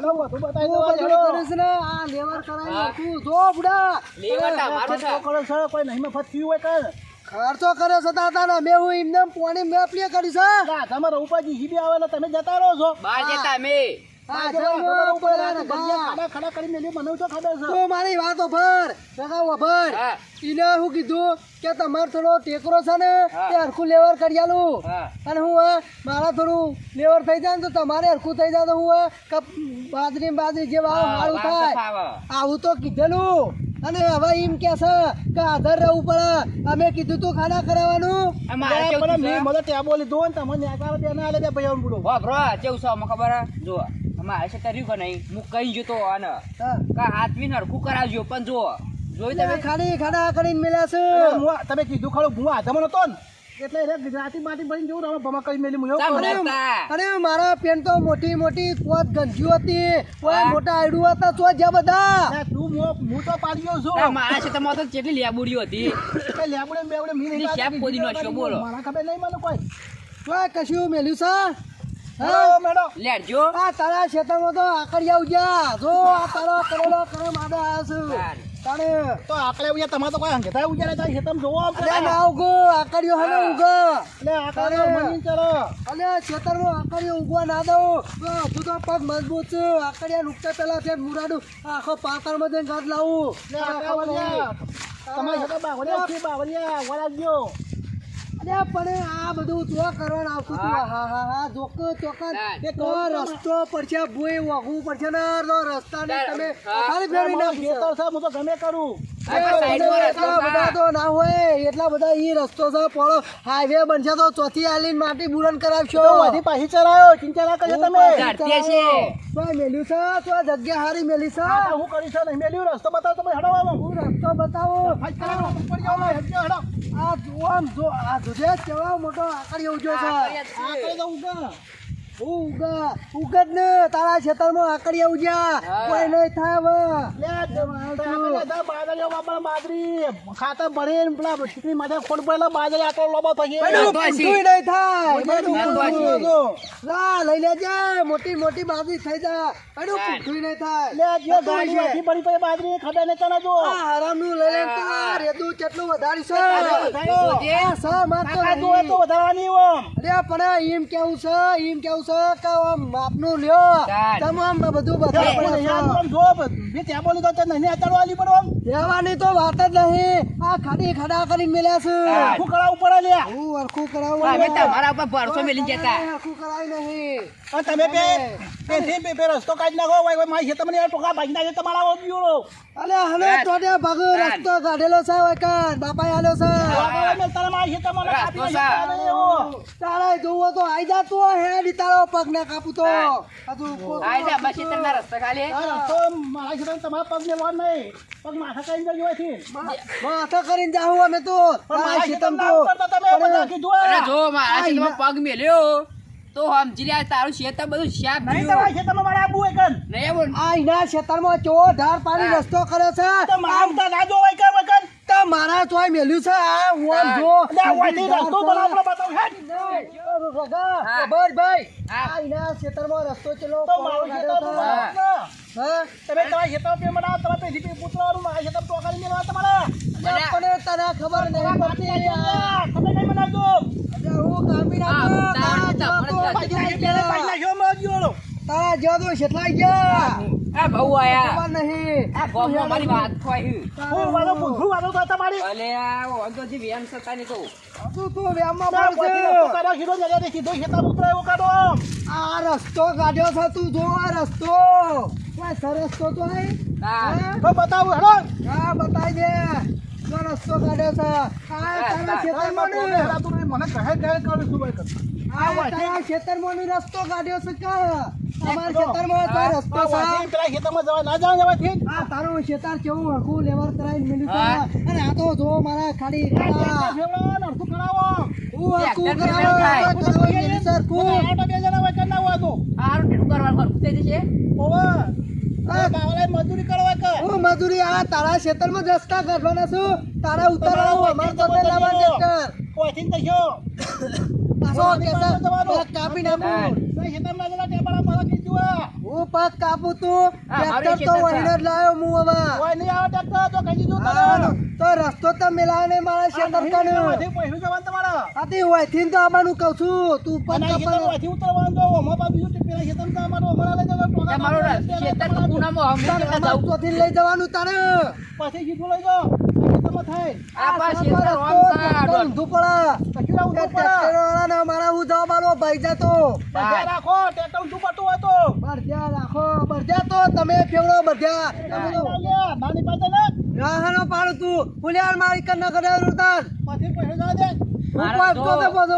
હેડો બધું બતાવી તું હેડો. કરે ને. આ લેવર કરાવી તું જો બુડા. લેવર તમારું છે. ખર્ચો કરો છો, કોઈ નહીં મફત થયું હોય કાંઈ. ખર્ચો કરે છે દાદા ને મેં હું એમને પોણી મેપલીએ કરી છે તમારા ઉપાજી હીબી આવે ને તમે જતા રહો છો. બહાર જતા અમે. મને મારી વાતો ભર ભર ઈને હું કીધું કે તમારે થોડો ટેકરો છે ને તે હરખું લેવર કરી આલું. અને હું મારા થોડું લેવર થઈ જાય ને તો તમારે હરખું થઈ જાય તો હું બાજરી બાજરી જે વાવ સારું થાય. આવું તો કીધેલું. અને હવે એમ કે છે કે આધાર રહેવું પડે. અમે કીધું તું ખાડા કરાવવાનું અમારે બોલી દો મને ટેબો લીધો ને તમને ન્યાકારો બે ના આલે બે બુડો. વાહ કેવું છે ખબર? જો અમારે છે તે રહ્યું કે નહીં. હું કઈ જતો અને હા. કા હાથમી હરખું કરાવજો પણ જો જોઈ તમે? ખાલી ખાડા કરીને મેલ્યા છે. અને તમે કીધું ખાડું હું આધામાં તો ને. એટલે રે ગુજરાતી માટી ભરીને જવું ને હવે ભમા કરી મેલી. રસ્તા. અરે મારા પેન તો મોટી મોટી કોત ગંજીઓ હતી. કોઈ મોટા આયડું હતા તો જ્યાં બધા. તું મો- હું તો પાડ્યો છું. ના, મારા છે તમારે તો કેટલી લેબુડીઓ હતી. કે લેબુડે ને બેવડે મી નહીં ની શેપ ખોદી નાખ્યો, બોલો. મારા ખબર નહીં મને કોઈ. કોઈ કશું મેલ્યું? મેડમ લેડજો. આ તારા ખેતરમાં તો જો આ તારો કરેલો કરે માદે આવ્યો છું. સારું. તો આકડે ઉયા તમારે તો કોઈ અંગેતા ઉજાડે તો છે તમે જોવો અલે ના ઉગો આકડિયો હને ઉગો. અલે ખેતરમાં ઉગવા ના દઉં. તો તો પગ મજબૂત છે. આકડિયા નુકતા પેલા છે મુરાડું આખો પાતળમાં જઈને ગાંઠ લાવું. તમારે છે બાવલિયા બાવળિયા છે, પણ આ બધું તો કરવાનું આવતું હા. હા હા જોક ચોકન એ તો રસ્તો પડશે ભૂઈ વાગવું પડશે ને રસ્તાને તમે ખાલી ફેરવી હું તો ગમે કરું. આ તો સાઈડમાં રસ્તો એટલા બધા. તો ના હોય એટલા બધા ઈ રસ્તો છે હાઈવે બનશે તો ચોથી આલીને માટી બુરન કરાવશો. પાછી ચલાયો ચિંતા કરજો તમે. ઝાડતીએ મેલ્યું છે તો જગ્યા હારી મેલી છે. હું કરીશ નહીં મેલ્યું રસ્તો બતાવો તમે હેડો હું રસ્તો બતાવો. આ જુઓ આમ જો આ દુધે કેવા મોટો આકડીયો ઉગ્યો છે. આકડે ઉગા. ઉગા. ઉગત ને તારા ખેતરમાં આકડી ઉગ્યા. હા. કોઈ નહીં થાય ખાતર ભરીને પેલા ઠીકરી માથે ખોટ પડેલા બાદરી આટલો લોબો થઈ થાય લઈ લેજે મોટી મોટી બાજરી થઈ પેલું હા. નહીં થાય લે, જે ગાડી પડી ખબર તને જો લઈ લે તો. રેતું કેટલું વધારી છે વધારો. સ માર તો તો વધારવાની ઓમ. અરે પણ એમ કેવું છે એમ કેવું છે કે માપનું લ્યો તમામ બધું બધા બધું જો, બે ત્યાં બોલી તો તને નહીં અતાડવા આલી પડે. રહેવાની તો વાત જ નહીં આ ખાડી ખડા કરીને મેલ્યા છે ચાલ. કરાવવું પડે લ્યા. હું હરખું કરાવું અમે તમારા ઉપર ભરોસો મેલી જતા હરખું કરાવી નહીં તમે બે પેથી બે- બે રસ્તો કાઢી નાખો ભાઈ ભાઈ મારી ખેતરમાં યાર ટોકા ભાગી નાખે તમારા બીવડો. અલે હલે ચાલ. તો દે ભાગ. રસ્તો કાઢેલો છે હવે કાન. બાપાએ આલ્યો છે. આગળ મેં તારા મારી ખેતરમાં રસ્તો કાપી એવો. તારે જોવો તો આઈ જા તું હે ડી તારો પગ ના કાપું તો. હજુ કો- જા બસ ખેતરના રસ્તા ખાલી. રસ્તો મારા ખેતરમાં તમારા પગને વાર નહીં. પગ માથા કરીને જજો અહીંથી. માથે કરીને જાઉં અમે તો. પણ આ મારા તો. તમે બધા કીધું જો મારા પગ મેલ્યો. તો સમજી લે તારું શેતર બધું શાક નહીં. તમારા ખેતરમાં મારે આબુ એકન નહીં આવું આ ઇના ખેતરમાં ચો ઢાર પાડી રસ્તો કરે છે? તો મારા તો ના જો હોય કન, હોય તો મારા ચોય મેલ્યું છે આ હું આમ જો. ના વાંચી રસ્તો બનાવો, આપણે બતાવો, હેડ. ખબર ભાઈ? આ ઇના ખેતરમાં રસ્તો ચલો તો મારું ખેતર તો હા. તમે તમારા ખેતરમાં પેન બનાવો, રીપી પૂછો પેલી પૂતળાનું મારા ખેતરમાં ટોકારી મેળવા તમારા. મને તને ખબર નહીં પડતી. તમે નહીં બનાવજો. તાર- તો તો ગયા આ બહુ આયા નહીં આ મારી વાત ખોઈ હું વાળો, વાળો તો તમારી. અલે આ જે સતા ની કહું તું તો પડશે. પછી રસ્તો કાઢો, ઉતરે એવો. આ રસ્તો કાઢ્યો છે તું જો આ રસ્તો કોઈ સરસ તો તો નહીં હા? તો બતાવું, હેડો. હા બતાવી દે રસ્તો કાઢ્યો છે આ તારા મને ને કહેતું નહીં, મને કહે કહે કરું છું ભાઈ આ તારા રસ્તો કાઢ્યો છે કે અમારા ખેતરમાં તો રસ્તો છે પેલા ખેતરમાં જવા ના જવા જવાથી. આ તારું ખેતર કેવું હરખું લેવર કરાવીને મેલ્યું. અને આ તો જો મારા ખાલી નરખું કરાવો. હું હરખું કરાવો. હરખું હરખું. બે જણા હોય, તો. સારું ટેટું કરવાનું ખરું થઈ જશે ઓવે. મજૂરી કરવા કર. હું મજૂરી આ તારા જ રસ્તા કાઢવાના છું. તારા ઉતારવાનું અમારે તો ટ્રેક્ટર કોઈથી. પાછો કાપી નાખું. મારા કીધું હું પગ કાપું તું. ટ્રેક્ટર તો વહીને જ લાયો હું હવે. કોઈ નહીં આવે ટ્રેક્ટર તો કહી દીધું તો રસ્તો તો મેલાવે નહીં મારા શેતર કને. પૈસું જવાનું તમારે. આથી તો કહું છું તું. ઉતરવાનું ઓમાં પાછું બીજું તે પેલા ખેતરમાં તો અમારું અમારા લઈ ટોકા તમારો તો પૂનામાં લઈ જવાનું તારે. પછી કીધું લઈ મારા હું જવાબ મારો ભાઈ જાતો રાખો, ટ્રેક્ટર ઊંધું પડતું હોય તો. બરધ્યા રાખો. બરધ્યા તો તમે ફેવડો બરધ્યા. તમે તો લ્યા, પાસે ને, રાહનો પાડું તું. ફુલિયાર મારી કરે પછી પૈસા દે. તો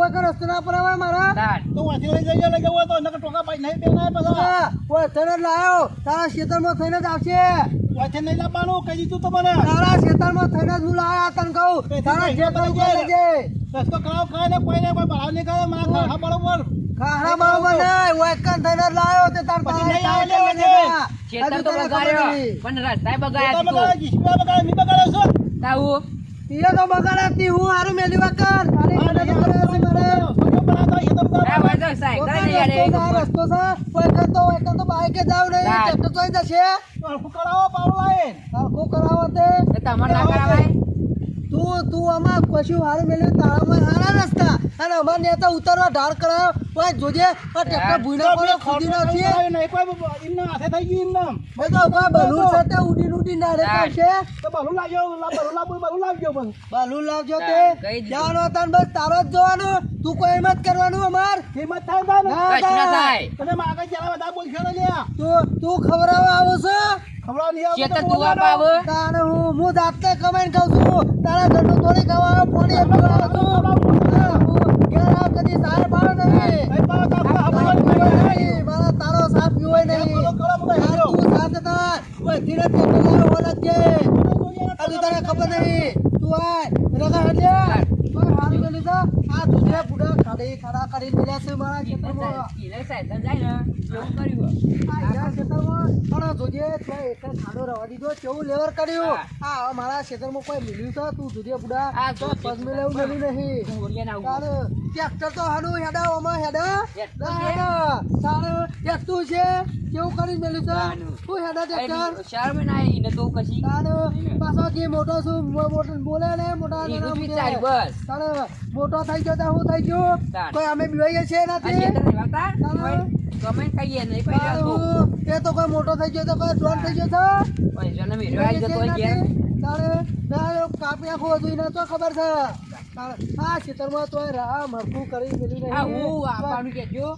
વગર રસ્તો ના પર આવે મારા. તો વાંચી લઈ જઈએ, લઈ જવું તો, નકર ટોકા પાછી નહીં ઓય તને લાયો? તારા ખેતરમાં થઈને જ આવશે. વાંચી નહીં લાવવાનું, કહી દીધું તો મને. તારા ખેતરમાં થઈને જ હું લાયા તને કહું. તારા ખેતર ઉપર લઈ રસ્તો ખરાબ કરે ને કોઈ બહાર નીકળે મારા ખાખા બરોબર. ખાડા બરોબર મને ઓય કન થઈને લાયો તે તાર તારા નહીં આવે ખેતર તો બગાડ્યો પણ રસ્તાય બગાડ્યા બગાડે, કિસ્મત બગાડ્યો નહીં બગાડ્યો છો તાઉ તીએ તો બગાડતી હું હારું મેલી વગર તારી મને ખેતર નહીં છે મારે રસ્તો છે, રસ્તો છે ઓય કન તો ઓય તો બાઈકે જાવ નહીં ના. તો અહીં જશે તો હરખું કરાવો, પાવડો લાવીને. હરખું કરાવો તે તો તમારે ના કરાવાય તું તું આમાં કશું હારું મેલ્યું તારામાં હારા રસ્તા અને અમાર નેતા ઉતરવા ઢાળ કરાયો ઓય જોજે આ ટ્રેક્ટર ભૂઈના પર ખુદી નાખીએ નહીં, કોઈ એમના હાથે થઈ ગયું એમનામ. એ તો કોઈ બલૂન સાથે ઉડી ઉડી ના. રે હા. તો બહુ લાગ્યો, લા- બહુ લાવવું, લાવજો પણ. બલૂન લાવજો તે. કહી તન બસ તારો જ જોવાનું. તું કોઈ એમ કરવાનું અમાર? હિંમત થાય થાય ને. ના કશું થાય. થાય તમે આગળ જરા બધા બોલશો ને લ્યા. તું તું ખવડાવવા આવો છો? ખવડાવવા નહીં તું તારે હું હું જાતે કમાઈને ખાઉં છું. તારા ધંધો થોડી ખાવા પાણી એટલું છું. આવ કદી સાર પાડો નહીં. તો મારા તારો સાફ પીવો નહીં. હેરો. તું સાથે જે આ તને ખબર નહીં. તું આય રગા ઓય હારું તો લીધા આ દુનિયા બુડા ખાડી ખડા કરી મળ્યા છે મારા ખેતરમાં. ઈને સાયકલ જાય ને? એવું કર્યું આ ખેતરમાં પણ જોજે તો એક ખાડો રવા દીધો કેવું લેવર કર્યું? આ મારા ખેતરમાં કોઈ મિલ્યું છે તું જોજે બુડા. આ તો પગ મિલાવું મળ્યું નહીં. ઓરિયા ના તારે ટ્રેક્ટર તો હાડું હેડા ઓમાં હેડા? હેડા તારે ટ્રેક્ટર છે? કેવું કરી મેલ્યું છે તું હેડા ટ્રેક્ટર. શહેર ના આવી ને તો કશી તારે પાછો કે મોટો છું મો- બોલે ને મોટા જ બસ. તારે મોટો થઈ ગયો તો હું થઈ ગયું. કોઈ અમે બીવાઈએ છે આ નથી ખેતર નહીં ગમે કહીએ નહીં આવતું. એ તો કોઈ મોટો થઈ ગયો તો કોઈ ડોન થઈ ગયો તો જન્મ હીરો આવી જતો હોય. તારે તારે કાપી નાખવું હતું એને તો ખબર છે આ ખેતરમાં તોય રાહ મરકું કરી દીધું નહીં. હું આપવાનું કહેજો.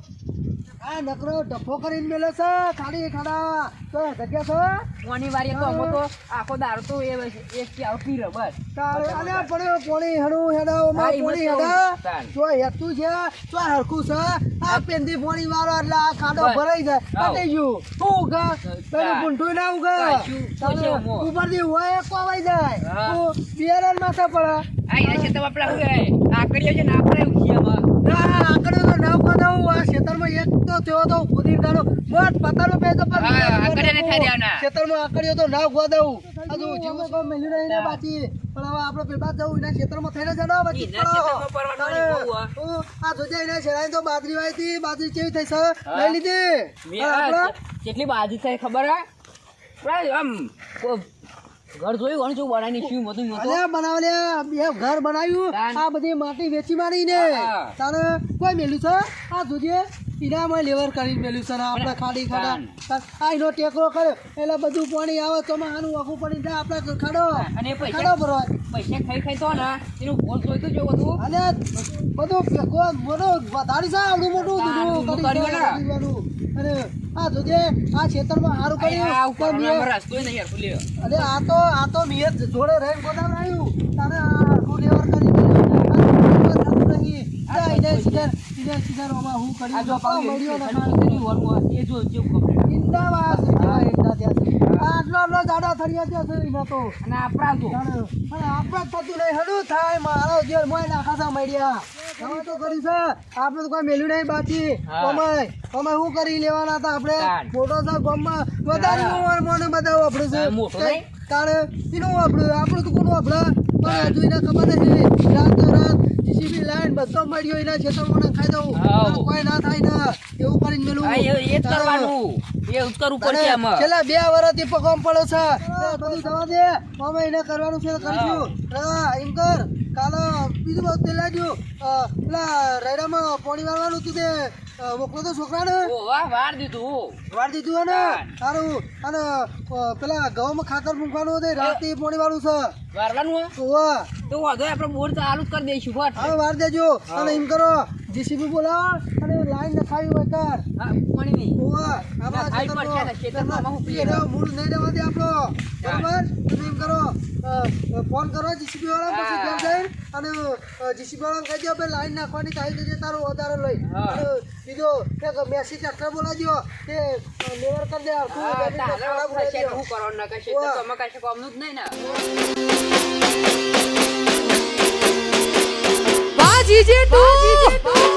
આ નકરો ડફો કરીને મેલો છે ખાલી ખાડા. તો જગ્યા છે? કોની વારી તો અમો તો આખો દાર તો એ એક ચાવ પી રહ્યો બસ. તારે અલે પડ્યો પોણી હેડું હેડાઓ માં પોણી હેડા. તો હેતું છે તો હરખું છે. આ પેંદી પોણી વાળો એટલે આ ખાડો. ભરાઈ જાય. પતી ગયું. શું ઉગા પેલું ગુંઠું ના ઉગા મોં. ઉપરથી હોય કોવાઈ જાય. તું બિયારણ માથે પડે. આ છે તો કહેવાય? આકડીઓ છે ને આપણે ઉખીયામાં. ના આકડે તો નાવ કદાઉ આ ખેતરમાં એક તો થયો તો ખુદી ગાડો મોટ પતાનો પર ને. ખેતરમાં તો ગોદાઉ આ તો જીવું કોઈ મેલ્યું નહીં ને બાકી. પણ હવે આપણે પેલા જવું એના ખેતરમાં થઈને જડો બાકી બહુ આ. હું. આ જોજે એને તો બાજરી વાયતી. બાજરી કેવી થઈ છે લઈ લીધી? કેટલી થઈ ખબર હે? આમ. ઘર જોયું? ઘણું શું બનાવીને શું બધું. અલ્યા બનાવલ્યા બે ઘર બનાવ્યું. આ બધી માટી વેચી મારી ને. તારે કોઈ મેલ્યું છે? આ જોજે ઈનામાં લેવર કરી મેલ્યું છે ને આપણે ખાડી ખાડા. આ એનો ટેકરો કર્યો એટલે બધું પાણી આવે તો આનું આખું પડી જાય આપણે ખાડો. અને ખાડો ભરવા. પૈસા ખાઈ ખાઈ તો ને એનું બોલ જોઈ તો જો બધું. અને બધું મોટો વધારી છે આવડું મોટું દૂધું કરી. અને આ જોજે આ ખેતરમાં સારું આ કર્યું ઉપર મિયર રસ્તો નહીં યાર ખુલ્યો અરે આ તો આ તો મિયર જોડે રહી ગોદામ રહ્યું તારે આ લેવર કરી. આ. આ આ. આ આપણા થતું નહીં. હલું થાય. મારો જેલ મોય નાખા મળ્યા. તમે તો કરી છે. આપણે તો કોઈ મેલ્યું નહીં બાકી. હા. અમે અમે શું કરી લેવાના હતા આપણે. મોટો છે ગામમાં વધારે. ઉંમર મોને બધા વાપરે છે. મોટો તારે એનું વાપરું. આપણું તો કોનું વાપરે? પણ હજુ એને ખબર નથી. રાત તો રાત જીસીબી લાઈન બધો મળ્યો એના ખેતરમાં નખાઈ દઉં કોઈ ના થાય ને. એવું કરીને મેલું. એ કરવાનું. એ કરવું પડશે આમાં. છેલ્લા બે વર્ષથી પગમ પડ્યો છે. બધું જવા દે. અમે એને કરવાનું છે કરીશું. હા. એમ કર. કાલે બીજું બધું પેલા અ, પેલા રાયડામાં પાણી વાળવાનું હતું તે મોકલો તો છોકરાને. વાર દીધું વાર દીધું અને ને સારું અને પેલા ઘઉંમાં ખાતર મૂકવાનું હતું રાતે પાણી વાળું છે. વારવાનું હે? ઓવા તો વાંધો આપણે બોર ચાલુ કરી દઈશું ફટ. વાર દેજો. અને એમ કરો જીસીબી બોલાવ. લાઈન નખાવી હોય કર પાણી નહીં. ઓવા ના, થાય પડશે ને, ખેતરમાં હું પીએ. મૂળ નહીં રહેવા દે આપણો. બરાબર? તમે એમ કરો ફોન કરો જીસીબી વાળા પછી. ઘેર જઈને અને જીસીબી વાળા કહી દો ભાઈ લાઈન નાખવાની થાય દેજે તારો વધારે લઈ. બીજો કે મેસી ટ્રેક્ટર બોલાવજો તે લેવર કરી દે આખું હા, કરવાનું? ના કશે તો તમે કશે કોમનું જ નહીં ને. બાજી જે તું